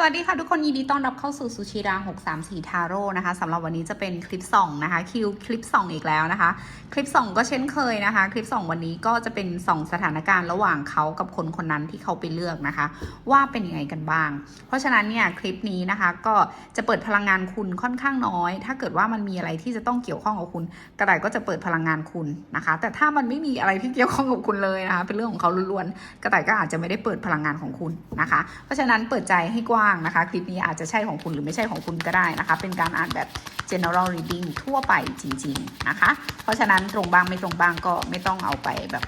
สวัสดีค่ะทุกคนยินดีต้อนรับเข้าสู่ซูชิรา634 ทาโร่นะคะสำหรับวันนี้จะเป็นคลิปส่องนะคะ คิวคลิปส่องอีกแล้วนะคะ คลิปส่องก็เช่นเคยนะคะ คลิปส่องวันนี้ก็จะเป็นส่องสถานการณ์ระหว่างเขากับคนคนนั้นที่เขาไปเลือกนะคะ ว่าเป็นยังไงกันบ้าง เพราะฉะนั้นเนี่ยคลิปนี้นะคะก็จะเปิดพลังงานคุณค่อนข้างน้อย ถ้าเกิดว่ามันมีอะไรที่จะต้องเกี่ยวข้องกับคุณ กระต่ายก็จะเปิดพลังงานคุณนะคะ แต่ถ้ามันไม่มีอะไรที่เกี่ยวข้องกับคุณเลยนะคะเป็นเรื่องของเขาล้วนๆกระต่ายก็อาจจะไม่ได้เปิดพลังงานของคุณนะคะ เพราะฉะนั้นเปิดใจให้กว้างนะคะ คลิปนี้อาจจะใช่ของคุณหรือไม่ใช่ของคุณก็ได้นะคะ เป็นการอ่านแบบ general reading ทั่วไปจริง ๆนะคะ เพราะฉะนั้นตรงบ้างไม่ตรงบ้างก็ไม่ต้องเอาไปแบบ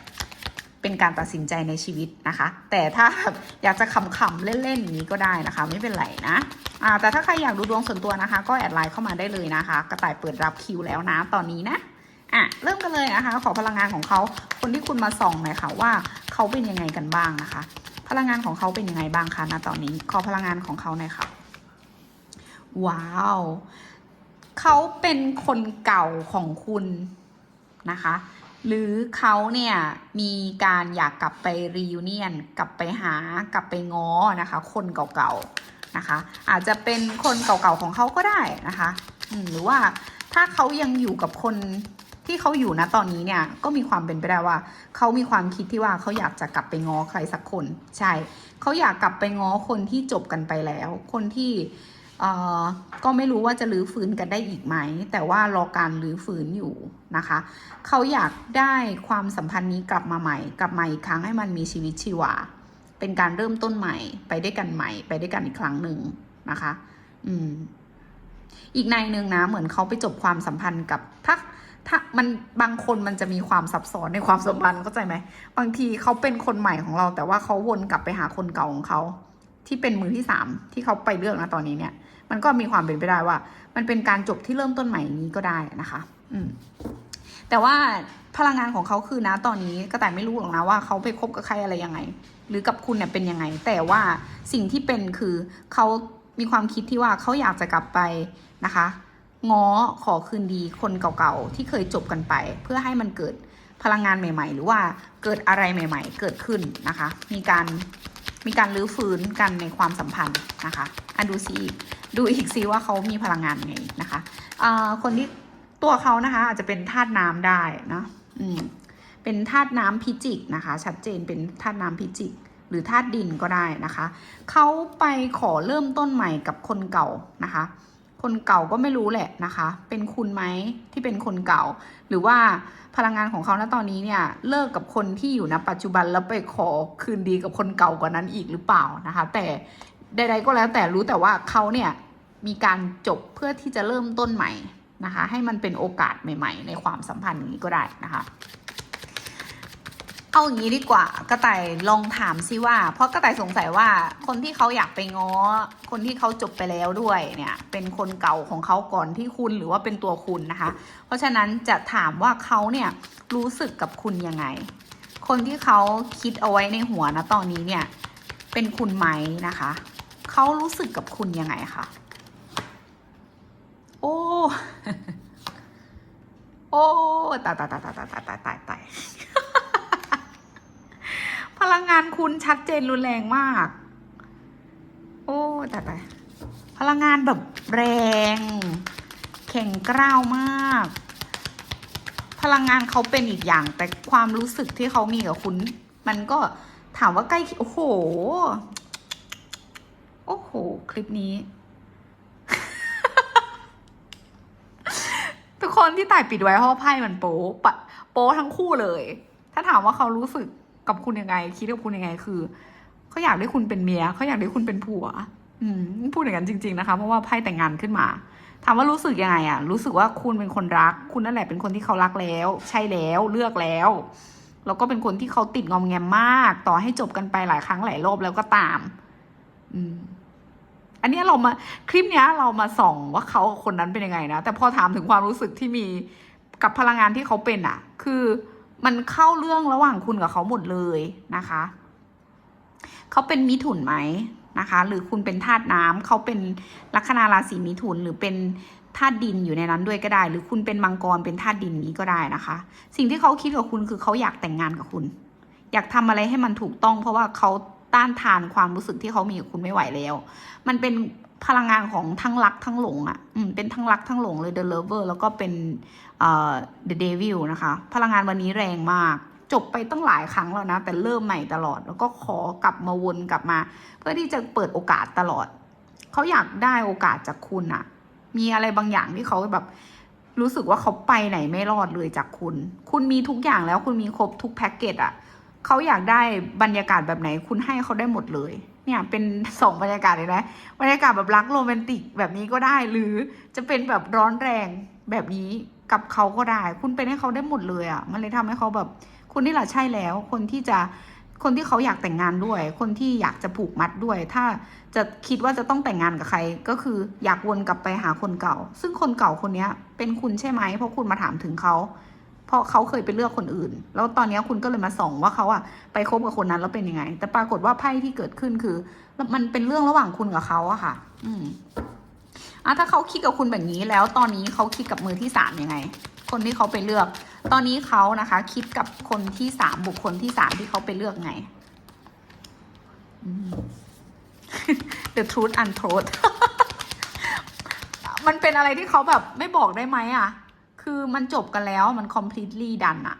เป็นการตัดสินใจในชีวิตนะคะ แต่ถ้าอยากจะขำๆเล่นๆนี้ก็ได้นะคะ ไม่เป็นไรนะแต่ถ้าใครอยากดูดวงส่วนตัวนะคะ ก็แอดไลน์เข้ามาได้เลยนะคะ กระต่ายเปิดรับคิวแล้วนะตอนนี้นะอะเริ่มกันเลยนะคะ ขอพลังงานของเขาคนที่คุณมาส่องหน่อยค่ะว่าเขาเป็นยังไงกันบ้างนะคะ พลังงานของเขาเป็นยังไงบ้างคะณตอนนี้ขอพลังงานของเขาหน่อยค่ะ ว้าว เขาเป็นคนเก่าของคุณนะคะ หรือเขาเนี่ยมีการอยากกลับไปรีวิเนียนกลับไปหากลับไปง้อนะคะ คนเก่าๆนะคะ อาจจะเป็นคนเก่าๆของเขาก็ได้นะคะหรือว่าถ้าเขายังอยู่กับคน ที่เขาอยู่นะตอนนี้เนี่ยก็มีความเป็นไปได้ว่าเขามีความคิดที่ว่าเขาอยากจะกลับไปง้อใครสักคน ใช่เขาอยากกลับไปง้อคนที่จบกันไปแล้ว คนที่เออก็ไม่รู้ว่าจะรื้อฟื้นกันได้อีกไหม แต่ว่ารอการรื้อฟื้นอยู่นะคะ เขาอยากได้ความสัมพันธ์นี้กลับมาใหม่ กลับมาอีกครั้งให้มันมีชีวิตชีวา เป็นการเริ่มต้นใหม่ ไปด้วยกันใหม่ ไปด้วยกันอีกครั้งหนึ่งนะคะ อืม อีกในหนึ่งนะ เหมือนเขาไปจบความสัมพันธ์กับถ้า ถ้ามันบางคนมันจะมีความซับซ้อนในความสัมพันธ์เข้าใจไหมบางทีเขาเป็นคนใหม่ของเรา แต่ว่าเขาวนกลับไปหาคนเก่าของเขา ที่เป็นมือที่สามที่เขาไปเลือกนะตอนนี้เนี่ย มันก็มีความเป็นไปได้ว่า มันเป็นการจบที่เริ่มต้นใหม่นี้ก็ได้นะคะ อืมแต่ว่าพลังงานของเขาคือนะตอนนี้ก็แต่ไม่รู้หรอกนะว่าเขาไปคบกับใครอะไรยังไง หรือกับคุณเนี่ยเป็นยังไง แต่ว่าสิ่งที่เป็นคือเขามีความคิดที่ว่าเขาอยากจะกลับไปนะคะ ง้อขอคืนดีคนเก่าๆที่เคยจบกันไป เพื่อให้มันเกิดพลังงานใหม่ ๆ หรือว่าเกิดอะไรใหม่ ๆ เกิดขึ้นนะคะ มีการมีการรื้อฟื้นกันในความสัมพันธ์นะคะอันดูซิดูอีกซิว่าเขามีพลังงานไงนะคะอ่าคนที่ตัวเขานะคะอาจจะเป็นธาตุน้ำได้นะอืมเป็นธาตุน้ำพิจิกนะคะ ชัดเจนเป็นธาตุน้ำพิจิก หรือธาตุดินก็ได้นะคะ เขาไปขอเริ่มต้นใหม่กับคนเก่านะคะ คนเก่าก็ไม่รู้แหละนะคะ เป็นคุณไหมที่เป็นคนเก่า หรือว่าพลังงานของเขาณตอนนี้เนี่ยเลิกกับคนที่อยู่ณปัจจุบันแล้วไปขอคืนดีกับคนเก่ากว่านั้นอีกหรือเปล่านะคะ แต่ใดๆก็แล้วแต่รู้แต่ว่าเขาเนี่ยมีการจบเพื่อที่จะเริ่มต้นใหม่นะคะ ให้มันเป็นโอกาสใหม่ ๆ ในความสัมพันธ์นี้ก็ได้นะคะ เอาอย่างนี้ดีกว่ากระต่ายลองถามซิว่า เพราะกระต่ายสงสัยว่าคนที่เขาอยากไปง้อ คนที่เขาจบไปแล้วด้วยเนี่ย เป็นคนเก่าของเขาก่อนที่คุณหรือว่าเป็นตัวคุณนะคะ เพราะฉะนั้นจะถามว่าเขาเนี่ยรู้สึกกับคุณยังไง คนที่เขาคิดเอาไว้ในหัวนะตอนนี้เนี่ย เป็นคุณไหมนะคะเขารู้สึกกับคุณยังไงคะโอ้ โอ้ตาตาตาตาตาตายตายตายตาย พลังงาน คุณชัดเจนรุนแรงมาก โอ้ตายตายพลังงานแบบแรง แข็งกร้าวมาก พลังงานเขาเป็นอีกอย่าง แต่ความรู้สึกที่เขามีกับคุณ มันก็ถามว่าใกล้โอ้โห โอ้โห คลิปนี้ ทุกคนที่ต่ายปิดไว้เพราะว่าไพ่มันโป๊ปะโป๊ทั้งคู่เลย ถ้าถามว่าเขารู้สึก กับคุณยังไง คิดกับคุณยังไง คือเขาอยากได้คุณเป็นเมียเขาอยากได้คุณเป็นผัว อืมพูดอย่างนั้นจริง ๆนะคะ เพราะว่าไพ่แต่งงานขึ้นมาถามว่ารู้สึกยังไงอะรู้สึกว่าคุณเป็นคนรัก คุณนั่นแหละเป็นคนที่เขารักแล้ว ใช่แล้วเลือกแล้วแล้วก็เป็นคนที่เขาติดงอมแงมมาก ต่อให้จบกันไปหลายครั้งหลายรอบแล้วก็ตาม อืม อันนี้เรามาคลิปเนี้ยเรามาส่องว่าเขาคนนั้นเป็นยังไงนะแต่พอถามถึงความรู้สึกที่มีกับพลังงานที่เขาเป็นอะคือ มันเข้าเรื่องระหว่างคุณกับเขาหมดเลยนะคะ เขาเป็นมิถุนไหมนะคะ หรือคุณเป็นธาตุน้ำเขาเป็นลัคนาราศีมิถุนหรือเป็นธาตุดินอยู่ในนั้นด้วยก็ได้ หรือคุณเป็นมังกรเป็นธาตุดินนี้ก็ได้นะคะ สิ่งที่เขาคิดกับคุณคือเขาอยากแต่งงานกับคุณ อยากทำอะไรให้มันถูกต้อง เพราะว่าเขาต้านทานความรู้สึกที่เขามีกับคุณไม่ไหวแล้ว มันเป็น พลังงานของทั้งรักทั้งหลงอะ่ะอืมเป็นทั้งรักทั้งหลงเลย The Lover แล้วก็เป็นเอ่อ The Devil นะคะ พลังงานวันนี้แรงมาก จบไปตั้งหลายครั้งแล้วนะ แต่เริ่มใหม่ตลอด แล้วก็ขอกลับมาวนกลับมา เพื่อที่จะเปิดโอกาสตลอด เขาอยากได้โอกาสจากคุณอะมีอะไรบางอย่างที่เขาแบบรู้สึกว่าเขาไปไหนไม่รอดเลยจากคุณ คุณมีทุกอย่างแล้วคุณมีครบทุกแพ็กเกจอะเขาอยากได้บรรยากาศแบบไหนคุณให้เขาได้หมดเลย เนี่ยเป็นสองบรรยากาศเลยนะบรรยากาศแบบรักโรแมนติกแบบนี้ก็ได้ หรือจะเป็นแบบร้อนแรงแบบนี้กับเขาก็ได้ คุณเป็นให้เขาได้หมดเลยอะ่ะ มันเลยทำให้เขาแบบ คุณนี่แหละใช่แล้ว คนที่จะคนที่เขาอยากแต่งงานด้วย คนที่อยากจะผูกมัดด้วย ถ้าจะคิดว่าจะต้องแต่งงานกับใคร ก็คืออยากวนกลับไปหาคนเก่า ซึ่งคนเก่าคนเนี้ยเป็นคุณใช่ไหมเพราะคุณมาถามถึงเขา เพราะเขาเคยไปเลือกคนอื่น แล้วตอนนี้คุณก็เลยมาส่องว่าเขาอะไปคบกับคนนั้นแล้วเป็นยังไง แต่ปรากฏว่าไพ่ที่เกิดขึ้นคือ มันเป็นเรื่องระหว่างคุณกับเขาอะค่ะ อืมอะถ้าเขาคิดกับคุณแบบนี้แล้วตอนนี้เขาคิดกับมือที่สามยังไง คนที่เขาไปเลือก ตอนนี้เขานะคะ คิดกับคนที่สามบุคคลที่สามที่เขาไปเลือกไงอืม The truth untold มันเป็นอะไรที่เขาแบบไม่บอกได้ไหมอะ คือมันจบกันแล้วมัน completely done อะ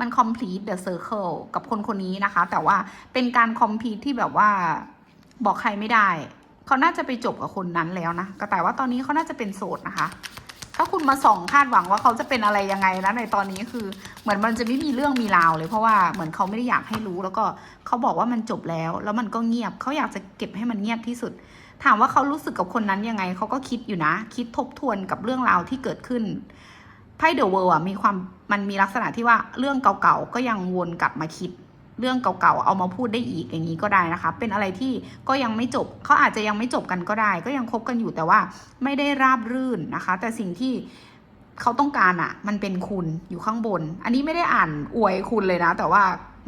มัน complete the circle กับคนคนนี้นะคะ แต่ว่าเป็นการ complete ที่แบบว่าบอกใครไม่ได้ เขาน่าจะไปจบกับคนนั้นแล้วนะก็แต่ว่าตอนนี้เขาน่าจะเป็นโสดนะคะ ถ้าคุณมาส่องคาดหวังว่าเขาจะเป็นอะไรยังไงนะในตอนนี้คือ เหมือนมันจะไม่มีเรื่องมีราวเลย เพราะว่าเหมือนเขาไม่ได้อยากให้รู้ แล้วก็เขาบอกว่ามันจบแล้ว แล้วมันก็เงียบเขาอยากจะเก็บให้มันเงียบที่สุด ถามว่าเขารู้สึกกับคนนั้นยังไงเขาก็คิดอยู่นะ คิดทบทวนกับเรื่องราวที่เกิดขึ้น ไพ่เดอะเวิร์อะมีความมันมีลักษณะที่ว่าเรื่องเก่าๆก็ยังวนกลับมาคิดเรื่องเก่าๆ เอามาพูดได้อีกอย่างนี้ก็ได้นะคะ เป็นอะไรที่ก็ยังไม่จบเขาอาจจะยังไม่จบกันก็ได้ ก็ยังคบกันอยู่แต่ว่าไม่ได้ราบรื่นนะคะ แต่สิ่งที่เขาต้องการอะ่ะมันเป็นคุณอยู่ข้างบน อันนี้ไม่ได้อ่านอวยคุณเลยนะ แต่ว่า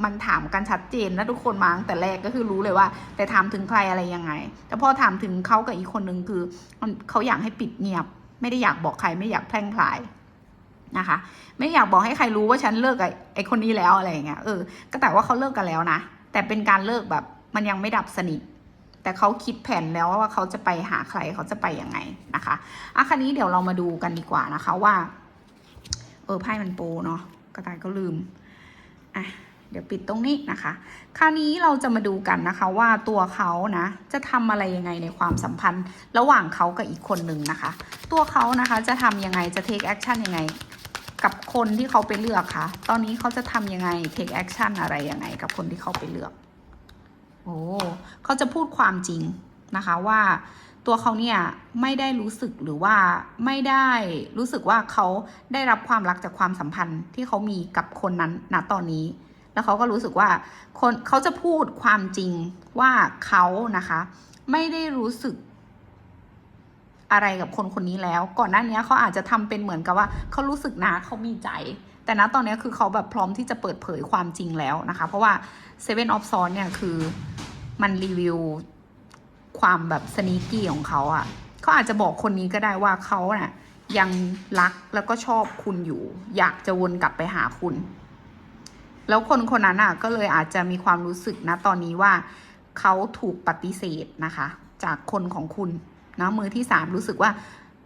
มันถามกันชัดเจนนะทุกคนมาตั้งแต่แรกก็คือรู้เลยว่า แต่ถามถึงใครอะไรยังไง แต่พอถามถึงเขากับอีกคนนึงคือเขาอยากให้ปิดเงียบ ไม่ได้อยากบอกใครไม่อยากแพร่งพลาย นะคะ ไม่อยากบอกให้ใครรู้ว่าฉันเลิกกับไอ้คนนี้แล้วอะไรอย่างเงี้ยเออก็แต่ว่าเขาเลิกกันแล้วนะ แต่เป็นการเลิกแบบมันยังไม่ดับสนิทแต่เขาคิดแผนแล้วว่าเขาจะไปหาใครเขาจะไปยังไงนะคะอะคันนี้เดี๋ยวเรามาดูกันดีกว่านะคะว่า เออไพ่มันโปเนาะกระต่ายก็ลืมอะเดี๋ยวปิดตรงนี้นะคะ คราวนี้เราจะมาดูกันนะคะว่าตัวเขานะจะทำอะไรยังไงในความสัมพันธ์ ระหว่างเขากับอีกคนหนึ่งนะคะ ตัวเขานะคะจะทำยังไงจะ take action ยังไง กับคนที่เขาไปเลือกคะตอนนี้เขาจะทำยังไง take action อะไรยังไง กับคนที่เขาไปเลือก โอ้เขาจะพูดความจริงนะคะว่าตัวเขาเนี่ยไม่ได้รู้สึกหรือว่าไม่ได้รู้สึกว่าเขาได้รับความรักจากความสัมพันธ์ที่เขามีกับคนนั้นณตอนนี้ แล้วเขาก็รู้สึกว่าคนเขาจะพูดความจริงว่าเขานะคะ ไม่ได้รู้สึก อะไรกับคนคนนี้แล้ว ก่อนหน้านี้เขาอาจจะทำเป็นเหมือนกับว่าเขารู้สึกนะเขามีใจ แต่ณตอนนี้คือเขาแบบพร้อมที่จะเปิดเผยความจริงแล้วนะคะ เพราะว่า Seven of s w o r d เนี่ยคือมันรีวิวความแบบสนีกี้ของเขาอะ่ะเขาอาจจะบอกคนนี้ก็ได้ว่าเขาเนะ่ะยังรักแล้วก็ชอบคุณอยู่ อยากจะวนกลับไปหาคุณ แล้วคนคนนั้นอะก็เลยอาจจะมีความรู้สึกนะตอนนี้ว่าเขาถูกปฏิเสธนะคะ จากคนของคุณ นะมือที่สามรู้สึกว่า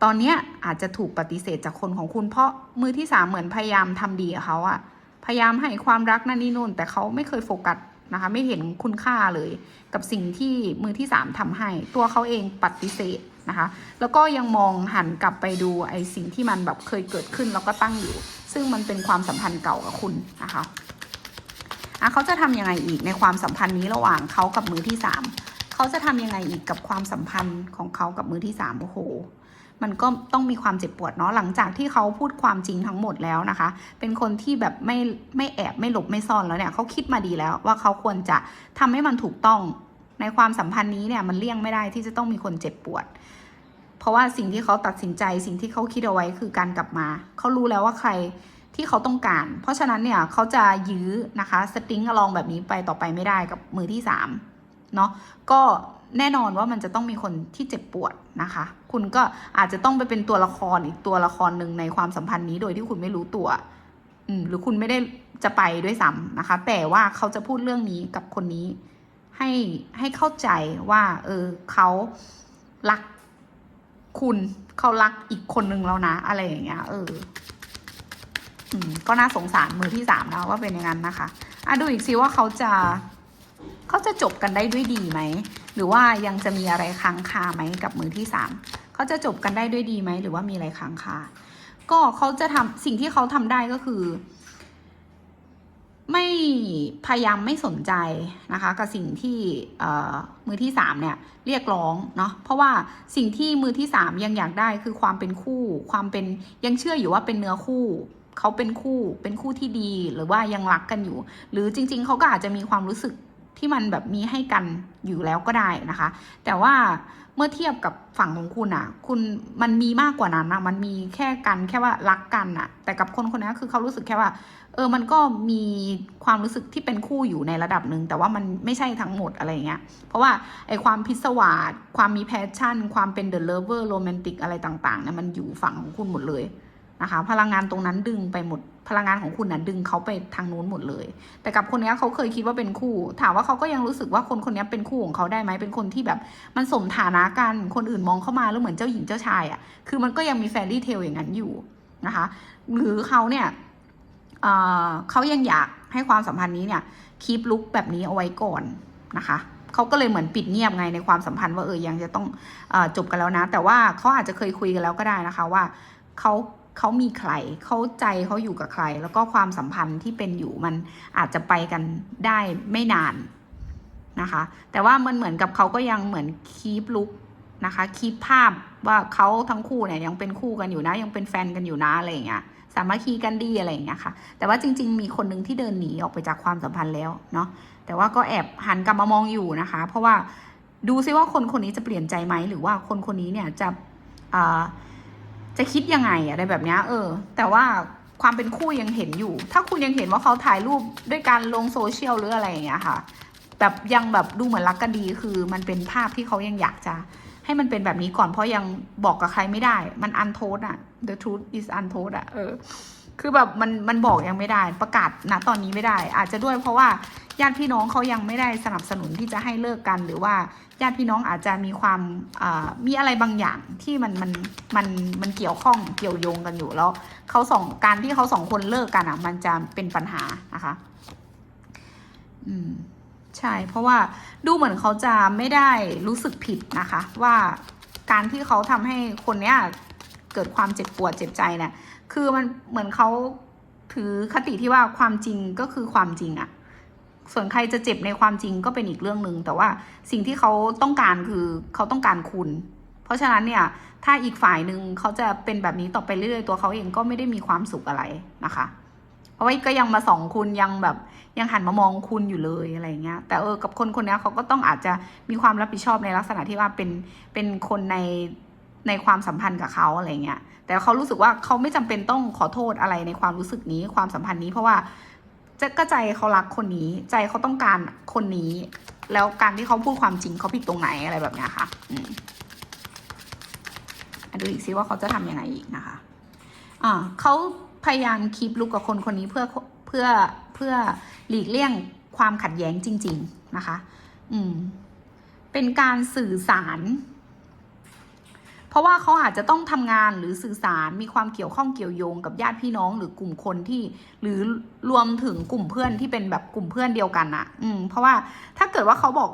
ตอนเนี้ยอาจจะถูกปฏิเสธจากคนของคุณ เพราะมือที่สามเหมือนพยายามทำดีกับเขาอะพยายามให้ความรักนั่นนี่นู่น แต่เขาไม่เคยโฟกัสนะคะไม่เห็นคุณค่าเลย กับสิ่งที่มือที่สามทำให้ ตัวเขาเองปฏิเสธนะคะแล้วก็ยังมองหันกลับไปดูไอ้สิ่งที่มันแบบเคยเกิดขึ้นแล้วก็ตั้งอยู่ ซึ่งมันเป็นความสัมพันธ์เก่ากับคุณนะคะอะเขาจะทำยังไงอีกในความสัมพันธ์นี้ระหว่างเขากับมือที่สาม เขาจะทำยังไงอีกกับความสัมพันธ์ของเขากับมือที่สามโอ้โหมันก็ต้องมีความเจ็บปวดเนาะหลังจากที่เขาพูดความจริงทั้งหมดแล้วนะคะ เป็นคนที่แบบไม่ไม่แอบไม่หลบไม่ซ่อนแล้วเนี่ยเขาคิดมาดีแล้วว่าเขาควรจะทำให้มันถูกต้องในความสัมพันธ์นี้เนี่ยมันเลี่ยงไม่ได้ที่จะต้องมีคนเจ็บปวด เพราะว่าสิ่งที่เขาตัดสินใจสิ่งที่เขาคิดเอาไว้คือการกลับมา เขารู้แล้วว่าใครที่เขาต้องการ เพราะฉะนั้นเนี่ยเขาจะยื้อนะคะสตริงอลองแบบนี้ไปต่อไปไม่ได้กับมือที่สาม เนาะก็แน่นอนว่ามันจะต้องมีคนที่เจ็บปวดนะคะ คุณก็อาจจะต้องไปเป็นตัวละครอีกตัวละครหนึ่งในความสัมพันธ์นี้โดยที่คุณไม่รู้ตัว อืมหรือคุณไม่ได้จะไปด้วยซ้ำนะคะ แต่ว่าเขาจะพูดเรื่องนี้กับคนนี้ ให้ให้เข้าใจว่า เออเขารักคุณเขารักอีกคนนึงแล้วนะ อะไรอย่างเงี้ย เออก็น่าสงสารมือที่สามนะว่าเป็นอย่างนั้นนะคะอะดูอีกซิว่าเขาจะ เขาจะจบกันได้ด้วยดีไหม หรือว่ายังจะมีอะไรค้างคาไหมกับมือที่สามเขาจะจบกันได้ด้วยดีไหม หรือว่ามีอะไรค้างคา ก็เขาจะทำสิ่งที่เขาทำได้ก็คือ ไม่พยายามไม่สนใจนะคะ กับสิ่งที่มือที่สามเนี่ยเรียกร้องเนาะเพราะว่าสิ่งที่มือที่สามยังอยากได้คือความเป็นคู่ ความเป็นยังเชื่ออยู่ว่าเป็นเนื้อคู่เขาเป็นคู่เป็นคู่ที่ดีหรือว่ายังรักกันอยู่ หรือจริง ๆเขาก็อาจจะมีความรู้สึก ที่มันแบบมีให้กันอยู่แล้วก็ได้นะคะ แต่ว่าเมื่อเทียบกับฝั่งของคุณอะคุณมันมีมากกว่านั้นอะมันมีแค่กันแค่ว่ารักกันอะแต่กับคนคนนี้คือเขารู้สึกแค่ว่า เออมันก็มีความรู้สึกที่เป็นคู่อยู่ในระดับหนึ่งแต่ว่ามันไม่ใช่ทั้งหมดอะไรเงี้ยเพราะว่าไอความพิศวาสความมีแพชชั่น ความเป็นเดอะเลเวอร์โรแมนติกอะไรต่างๆเนี่ยมันอยู่ฝั่งของคุณหมดเลย นะคะ พลังงานตรงนั้นดึงไปหมด พลังงานของคุณนะดึงเขาไปทางนู้นหมดเลย แต่กับคนนี้เขาเคยคิดว่าเป็นคู่ ถามว่าเขาก็ยังรู้สึกว่าคนคนนี้เป็นคู่ของเขาได้ไหมเป็นคนที่แบบมันสมฐานะกัน คนอื่นมองเข้ามาแล้วเหมือนเจ้าหญิงเจ้าชายอะ่ะ คือมันก็ยังมีแฟรี่เทลอย่างนั้นอยู่นะคะ หรือเขาเนี่ยเเขายังอยากให้ความสัมพันธ์นี้เนี่ยคีปลุกแบบนี้เอาไว้ก่อนนะคะเขาก็เลยเหมือนปิดเงียบไงในความสัมพันธ์ว่าเออยังจะต้องอจบกันแล้วนะ แต่ว่าเขาอาจจะเคยคุยกันแล้วก็ได้นะคะว่าเขา เขามีใครเขาใจเขาอยู่กับใคร แล้วก็ความสัมพันธ์ที่เป็นอยู่มันอาจจะไปกันได้ไม่นานนะคะ แต่ว่ามันเหมือนกับเขาก็ยังเหมือนคีปลุกนะคะคีปภาพว่าเขาทั้งคู่เนี่ยยังเป็นคู่กันอยู่นะ ยังเป็นแฟนกันอยู่นะอะไรอย่างเงี้ยสามัคคีกันดีอะไรอย่างเงี้ยค่ะ แต่ว่าจริง ๆ มีคนหนึ่งที่เดินหนีออกไปจากความสัมพันธ์แล้วเนาะแต่ว่าก็แอบหันกลับมามองอยู่นะคะ เพราะว่าดูซิว่าคนคนนี้จะเปลี่ยนใจไหมหรือว่าคนคนนี้เนี่ยจะอ่า จะคิดยังไงอะไรแบบนี้เออ แต่ว่าความเป็นคู่ยังเห็นอยู่ ถ้าคุณยังเห็นว่าเขาถ่ายรูปด้วยการลงโซเชียลหรืออะไรอย่างเงี้ยค่ะ แบบยังแบบดูเหมือนรักกันดีคือมันเป็นภาพที่เขายังอยากจะ ให้มันเป็นแบบนี้ก่อนเพราะยังบอกกับใครไม่ได้ มันอันโทษอะ the truth is untold อะเออ คือแบบมันมันบอกยังไม่ได้ประกาศณตอนนี้ไม่ได้ อาจจะด้วยเพราะว่าญาติพี่น้องเขายังไม่ได้สนับสนุนที่จะให้เลิกกัน หรือว่าญาติพี่น้องอาจจะมีความอ่ามีอะไรบางอย่างที่มันมันมันมันเกี่ยวข้องเกี่ยวโยงกันอยู่แล้วเขาสองการที่เขาสองคนเลิกกันอะ มันจะเป็นปัญหานะคะ อืม ใช่ เพราะว่าดูเหมือนเขาจะไม่ได้รู้สึกผิดนะคะ ว่าการที่เขาทำให้คนเนี้ยเกิดความเจ็บปวดเจ็บใจเนี่ย คือมันเหมือนเขาถือคติที่ว่าความจริงก็คือความจริงอะส่วนใครจะเจ็บในความจริงก็เป็นอีกเรื่องหนึ่งแต่ว่าสิ่งที่เขาต้องการคือเขาต้องการคุณ เพราะฉะนั้นเนี่ย ถ้าอีกฝ่ายหนึ่งเขาจะเป็นแบบนี้ต่อไปเรื่อยๆตัวเขาเองก็ไม่ได้มีความสุขอะไรนะคะ เพราะว่าก็ยังมาส่องคุณยังแบบยังหันมามองคุณอยู่เลยอะไรเงี้ย แต่เออกับคนคนนี้เขาก็ต้องอาจจะมีความรับผิดชอบในลักษณะที่ว่าเป็นเป็นคนใน ในความสัมพันธ์กับเขาอะไรเงี้ย แต่เขารู้สึกว่าเขาไม่จำเป็นต้องขอโทษอะไรในความรู้สึกนี้ความสัมพันธ์นี้เพราะว่าจะก็ใจเขารักคนนี้ ใจเขาต้องการคนนี้ แล้วการที่เขาพูดความจริงเขาผิดตรงไหนอะไรแบบเนี้ยค่ะอืมดูอีกซิว่าเขาจะทำยังไงอีกนะคะ อ่าเขาพยายามคีปลุกกับคนคนนี้เพื่อเพื่อเพื่อหลีกเลี่ยงความขัดแย้งจริง ๆ นะคะ อืม เป็นการสื่อสาร ราะว่าเขาอาจจะต้องทำงานหรือสื่อสารมีความเกี่ยวข้องเกี่ยวโยงกับญาติพี่น้องหรือกลุ่มคนที่ หรือรวมถึงกลุ่มเพื่อนที่เป็นแบบกลุ่มเพื่อนเดียวกันอะอืมเพราะว่าถ้าเกิดว่าเขาบอก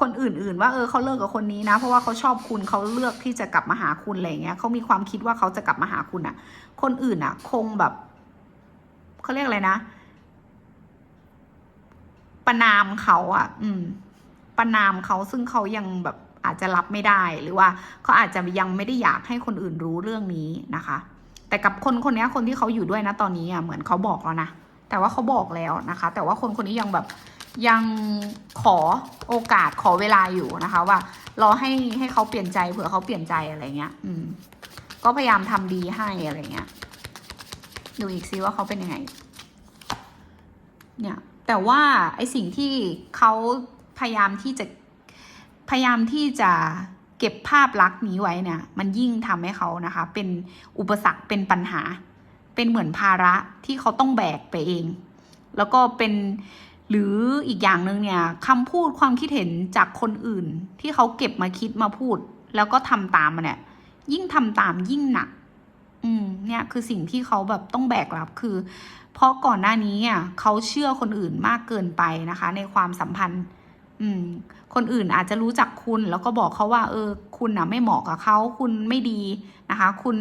คนอื่น ๆ ว่าเออเขาเลิกกับคนนี้นะ เพราะว่าเขาชอบคุณเขาเลือกที่จะกลับมาหาคุณอะไรเงี้ยเขามีความคิดว่าเขาจะกลับมาหาคุณอะคนอื่นอะคงแบบเขาเรียกอะไรนะ ประนามเขาอะอืม ประนามเขาซึ่งเขายังแบบ อาจจะรับไม่ได้หรือว่าเขาอาจจะยังไม่ได้อยากให้คนอื่นรู้เรื่องนี้นะคะ แต่กับคนคนนี้คนที่เขาอยู่ด้วยนะตอนนี้อะเหมือนเขาบอกแล้วนะแต่ว่าเขาบอกแล้วนะคะ แต่ว่าคนคนนี้ยังแบบยังขอโอกาสขอเวลาอยู่นะคะ ว่ารอให้ให้เขาเปลี่ยนใจเผื่อเขาเปลี่ยนใจอะไรเงี้ย อืม ก็พยายามทำดีให้อะไรเงี้ยดูอีกซิว่าเขาเป็นยังไง เนี่ย แต่ว่าไอสิ่งที่เขาพยายามที่จะ พยายามที่จะเก็บภาพลักษณ์นี้ไว้เนี่ย มันยิ่งทำให้เขานะคะ เป็นอุปสรรคเป็นปัญหา เป็นเหมือนภาระที่เขาต้องแบกไปเอง แล้วก็เป็นหรืออีกอย่างหนึ่งเนี่ยคำพูดความคิดเห็นจากคนอื่น ที่เขาเก็บมาคิดมาพูด แล้วก็ทำตามมันเนี่ย ยิ่งทำตามยิ่งหนัก อืม เนี่ยคือสิ่งที่เขาแบบต้องแบกรับคือ เพราะก่อนหน้านี้อะเขาเชื่อคนอื่นมากเกินไปนะคะ ในความสัมพันธ์ อืม คนอื่นอาจจะรู้จักคุณแล้วก็บอกเขาว่า เออ คุณอะไม่เหมาะกับเขาคุณไม่ดีนะคะ คุณ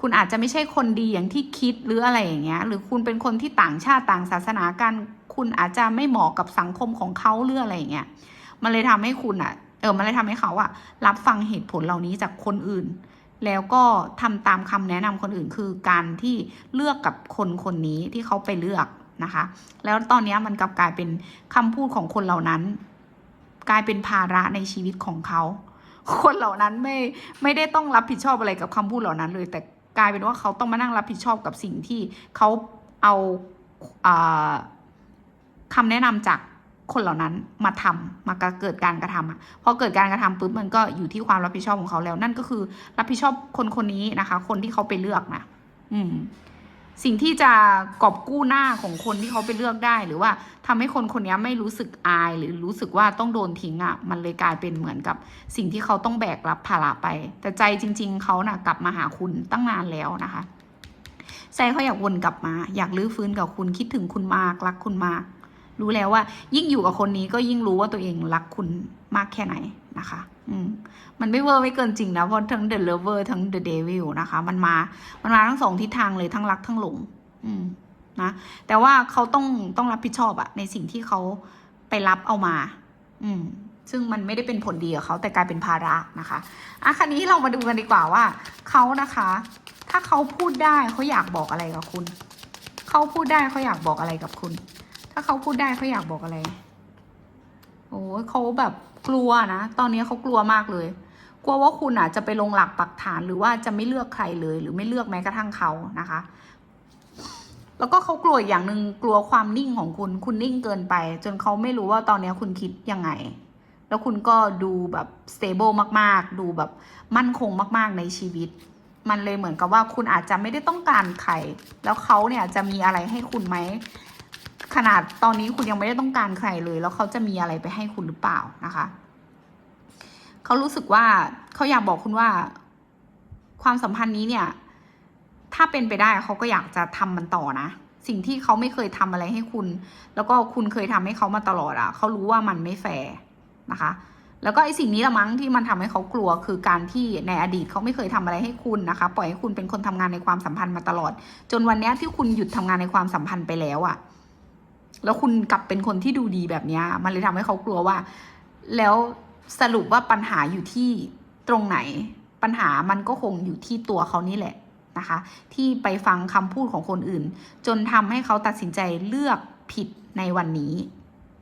คุณอาจจะไม่ใช่คนดีอย่างที่คิดหรืออะไรอย่างเงี้ย หรือคุณเป็นคนที่ต่างชาติต่างศาสนากัน คุณอาจจะไม่เหมาะกับสังคมของเขาหรืออะไรอย่างเงี้ยมันเลยทำให้คุณอะ เออมันเลยทำให้เขาอะ รับฟังเหตุผลเหล่านี้จากคนอื่น แล้วก็ทำตามคำแนะนำคนอื่นคือการที่เลือกกับคนคนนี้ที่เขาไปเลือกนะคะ แล้วตอนนี้มันกลับกลายเป็นคำพูดของคนเหล่านั้น กลายเป็นภาระในชีวิตของเขา คนเหล่านั้นไม่ไม่ได้ต้องรับผิดชอบอะไรกับคำพูดเหล่านั้นเลย แต่กลายเป็นว่าเขาต้องมานั่งรับผิดชอบกับสิ่งที่เขาเอาอาคำแนะนำจากคนเหล่านั้นมาทำมาเกิดการกระทำอะพอเกิดการกระทำปุ๊บมันก็อยู่ที่ความรับผิดชอบของเขาแล้ว นั่นก็คือ รับผิดชอบคนคนนี้นะคะ คนที่เขาไปเลือกนะอืม สิ่งที่จะกอบกู้หน้าของคนที่เขาไปเลือกได้ หรือว่าทำให้คนคนนี้ไม่รู้สึกอาย หรือรู้สึกว่าต้องโดนทิ้งอะ่ะ มันเลยกลายเป็นเหมือนกับสิ่งที่เขาต้องแบกรับภาระไป แต่ใจจริง ๆเขาน่ะกลับมาหาคุณตั้งนานแล้วนะคะใจเขาอยากวนกลับมา อยากลื้อฟื้นกับคุณคิดถึงคุณมากรักคุณมาก รู้แล้วว่า ยิ่งอยู่กับคนนี้ก็ยิ่งรู้ว่าตัวเองรักคุณมากแค่ไหนนะคะ อืมมันไม่เวอร์ไม่เกินจริงนะเพราะทั้ง The Lover ทั้ง The Devil นะคะ มันมา มันมาทั้งสองทิศทางเลยทั้งรักทั้งหลง อืมนะแต่ว่าเขาต้องต้องรับผิดชอบอะในสิ่งที่เขาไปรับเอามา อืม ซึ่งมันไม่ได้เป็นผลดีกับเขาแต่กลายเป็นภาระนะคะอะคันนี้เรามาดูกันดีกว่าว่าเขานะคะ ถ้าเขาพูดได้เขาอยากบอกอะไรกับคุณ เขาพูดได้เขาอยากบอกอะไรกับคุณ ถ้าเขาพูดได้เขาอยากบอกอะไร โอ้เขาแบบกลัวนะ ตอนนี้เขากลัวมากเลย กลัวว่าคุณอะจะไปลงหลักปักฐานหรือว่าจะไม่เลือกใครเลย หรือไม่เลือกแม้กระทั่งเขานะคะ แล้วก็เขากลัวอย่างหนึ่งกลัวความนิ่งของคุณ คุณนิ่งเกินไป จนเขาไม่รู้ว่าตอนนี้คุณคิดยังไง แล้วคุณก็ดูแบบ stable มาก ๆ ดูแบบมั่นคงมาก ๆ ในชีวิตมันเลยเหมือนกับว่าคุณอาจจะไม่ได้ต้องการใคร แล้วเขาเนี่ยจะมีอะไรให้คุณไหม ขนาดตอนนี้คุณยังไม่ได้ต้องการใครเลย แล้วเขาจะมีอะไรไปให้คุณหรือเปล่านะคะ เขารู้สึกว่าเขาอยากบอกคุณว่า ความสัมพันธ์นี้เนี่ย ถ้าเป็นไปได้เขาก็อยากจะทำมันต่อนะสิ่งที่เขาไม่เคยทำอะไรให้คุณ แล้วก็คุณเคยทำให้เขามาตลอดอะ่ะเขารู้ว่ามันไม่แฟร์นะคะ แล้วก็ไอสิ่งนี้ละมั้งที่มันทำให้เขากลัวคือการที่ในอดีตเขาไม่เคยทำอะไรให้คุณนะคะ ปล่อยให้คุณเป็นคนทำงานในความสัมพันธ์มาตลอด จนวันนี้ที่คุณหยุดทำงานในความสัมพันธ์ไปแล้วอะ่ะ แล้วคุณกลับเป็นคนที่ดูดีแบบนี้มันเลยทำให้เขากลัวว่า แล้วสรุปว่าปัญหาอยู่ที่ตรงไหน ปัญหามันก็คงอยู่ที่ตัวเขานี่แหละนะคะ ที่ไปฟังคำพูดของคนอื่น จนทำให้เขาตัดสินใจเลือกผิดในวันนี้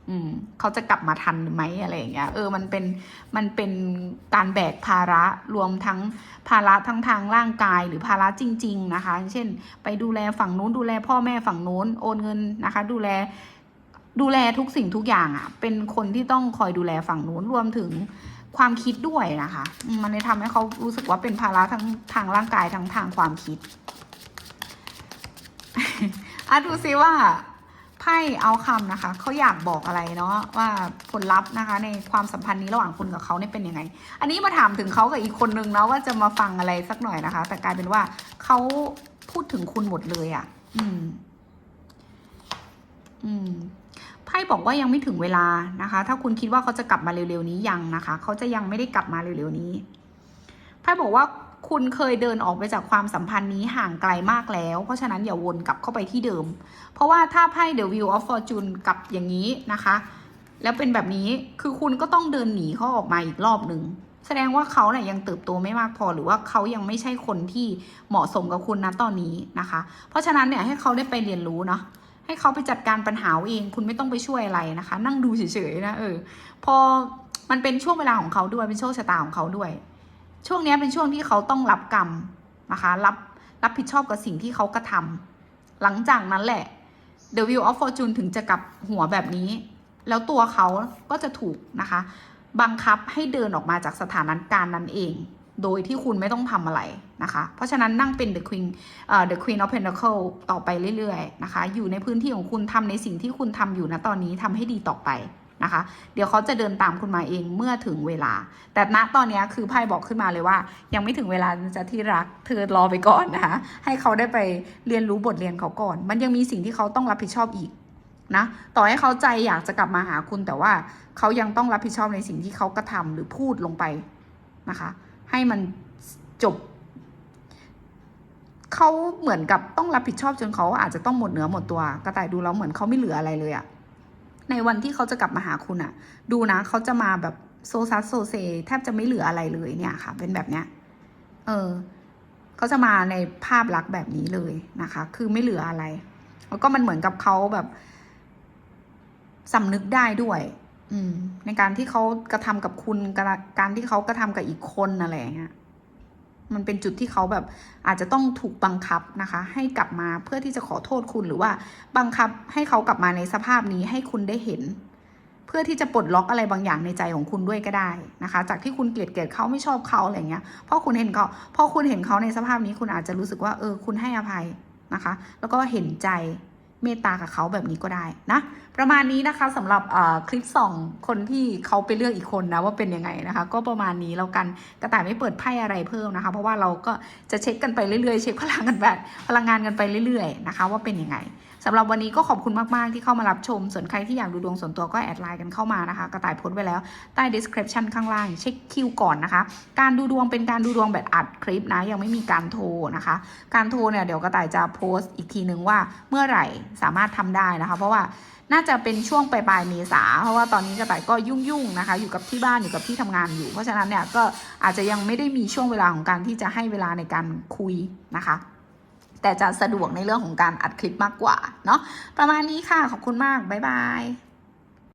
อืมเขาจะกลับมาทันไหมอะไรอย่างเงี้ย เออ มันเป็น มันเป็นการแบกภาระรวมทั้งภาระทั้งทางร่างกายหรือภาระจริง ๆ นะคะ เช่น ไปดูแลฝั่งนู้นดูแลพ่อแม่ฝั่งนู้นโอนเงินนะคะ ดูแล ดูแลทุกสิ่งทุกอย่างอะ่ะ เป็นคนที่ต้องคอยดูแลฝั่งนู้นรวมถึงความคิดด้วยนะคะมมันเลยทำให้เขารู้สึกว่าเป็นภาระทั้งทางร่างกายทั้งทางความคิดอะดูซิว่า ไพ่เอาคำนะคะเขาอยากบอกอะไรเนาะว่าผลลัพธ์นะคะ ในความสัมพันธ์นี้ระหว่างคุณกับเขาเนี่ยเป็นยังไง อันนี้มาถามถึงเขากับอีกคนนึงเนาะว่าจะมาฟังอะไรสักหน่อยนะคะ แต่กลายเป็นว่าเขาพูดถึงคุณหมดเลยอะ่ะ อืม อืมไพ่บอกว่ายังไม่ถึงเวลานะคะ ถ้าคุณคิดว่าเขาจะกลับมาเร็วๆนี้ยังนะคะ เขาจะยังไม่ได้กลับมาเร็วๆนี้ไพ่บอกว่า คุณเคยเดินออกไปจากความสัมพันธ์นี้ห่างไกลมากแล้ว เพราะฉะนั้นอย่าวนกลับเข้าไปที่เดิม เพราะว่าถ้าไพ่ The Wheel of Fortune กลับอย่างนี้นะคะ แล้วเป็นแบบนี้คือคุณก็ต้องเดินหนีเขาออกมาอีกรอบหนึ่งแสดงว่าเขาเนี่ยยังเติบโตไม่มากพอหรือว่าเขายังไม่ใช่คนที่เหมาะสมกับคุณนะตอนนี้นะคะ เพราะฉะนั้นเนี่ยให้เขาได้ไปเรียนรู้เนาะให้เขาไปจัดการปัญหาเองคุณไม่ต้องไปช่วยอะไรนะคะ นั่งดูเฉยๆนะเออพอมันเป็นช่วงเวลาของเขาด้วยเป็นโชคชะตาของเขาด้วย ช่วงนี้เป็นช่วงที่เขาต้องรับกรรมนะคะรับรับผิดชอบกับสิ่งที่เขากระทำหลังจากนั้นแหละ The Wheel of Fortune ถึงจะกลับหัวแบบนี้ แล้วตัวเขาก็จะถูกนะคะ บังคับให้เดินออกมาจากสถานการณ์นั้นเอง โดยที่คุณไม่ต้องทำอะไรนะคะ เพราะฉะนั้นนั่งเป็น the queen เอ่อ the queen of pentacle ต่อไปเรื่อยๆนะคะ อยู่ในพื้นที่ของคุณทำในสิ่งที่คุณทำอยู่นะตอนนี้ทำให้ดีต่อไป นะคะ เดี๋ยวเขาจะเดินตามคุณมาเองเมื่อถึงเวลา แต่ณตอนนี้คือไพ่บอกขึ้นมาเลยว่า ยังไม่ถึงเวลาจะที่รัก เธอรอไปก่อนนะคะ ให้เขาได้ไปเรียนรู้บทเรียนเขาก่อน มันยังมีสิ่งที่เขาต้องรับผิดชอบอีกนะต่อให้เขาใจอยากจะกลับมาหาคุณแต่ว่าเขายังต้องรับผิดชอบในสิ่งที่เขากระทำหรือพูดลงไปนะคะ ให้มันจบ เขาเหมือนกับต้องรับผิดชอบจนเขาอาจจะต้องหมดเนื้อหมดตัว กระต่ายดูแล้วเหมือนเขาไม่เหลืออะไรเลยอะ ในวันที่เขาจะกลับมาหาคุณอะดูนะเขาจะมาแบบโซซัสโซเซแทบจะไม่เหลืออะไรเลยเนี่ยค่ะ เป็นแบบเนี้ย เออเขาจะมาในภาพลักษณ์แบบนี้เลยนะคะ คือไม่เหลืออะไร แล้วก็มันเหมือนกับเขาแบบสำนึกได้ด้วย อืม ในการที่เขากระทำกับคุณการที่เขากระทำกับอีกคนอะไรอย่างเงี้ย มันเป็นจุดที่เขาแบบอาจจะต้องถูกบังคับนะคะ ให้กลับมาเพื่อที่จะขอโทษคุณหรือว่าบังคับให้เขากลับมาในสภาพนี้ให้คุณได้เห็น เพื่อที่จะปลดล็อกอะไรบางอย่างในใจของคุณด้วยก็ได้นะคะ จากที่คุณเกลียดเกลียดเขาไม่ชอบเขาอะไรเงี้ยเพราะคุณเห็นเขาพอคุณเห็นเขาในสภาพนี้คุณอาจจะรู้สึกว่าเออคุณให้อภัยนะคะ แล้วก็เห็นใจ เมตตากับเขาแบบนี้ก็ได้นะประมาณนี้นะคะสำหรับคลิปสองคนที่เขาไปเลือกอีกคนนะว่าเป็นยังไงนะคะ ก็ประมาณนี้แล้วกันกระต่ายไม่เปิดไพ่อะไรเพิ่มนะคะ เพราะว่าเราก็จะเช็คกันไปเรื่อยๆ เช็คพลังกันแบบพลังงานกันไปเรื่อยๆนะคะ ว่าเป็นยังไง สำหรับวันนี้ก็ขอบคุณมากๆที่เข้ามารับชม ส่วนใครที่อยากดูดวงส่วนตัวก็แอดไลน์กันเข้ามานะคะกระต่ายโพสไว้แล้วใต้ description ข้างล่าง เช็คคิวก่อนนะคะ การดูดวงเป็นการดูดวงแบบอัดคลิปนะ ยังไม่มีการโทรนะคะ การโทรเนี่ยเดี๋ยวกระต่ายจะโพสต์อีกทีนึงว่าเมื่อไหร่สามารถทำได้นะคะ เพราะว่าน่าจะเป็นช่วงปลายปลายเมษาเพราะว่าตอนนี้กระต่ายก็ยุ่งๆนะคะ อยู่กับที่บ้านอยู่กับที่ทำงานอยู่ เพราะฉะนั้นเนี่ยก็อาจจะยังไม่ได้มีช่วงเวลาของการที่จะให้เวลาในการคุยนะคะ แต่จะสะดวกในเรื่องของการอัดคลิปมากกว่าเนาะประมาณนี้ค่ะขอบคุณมากบ๊ายบาย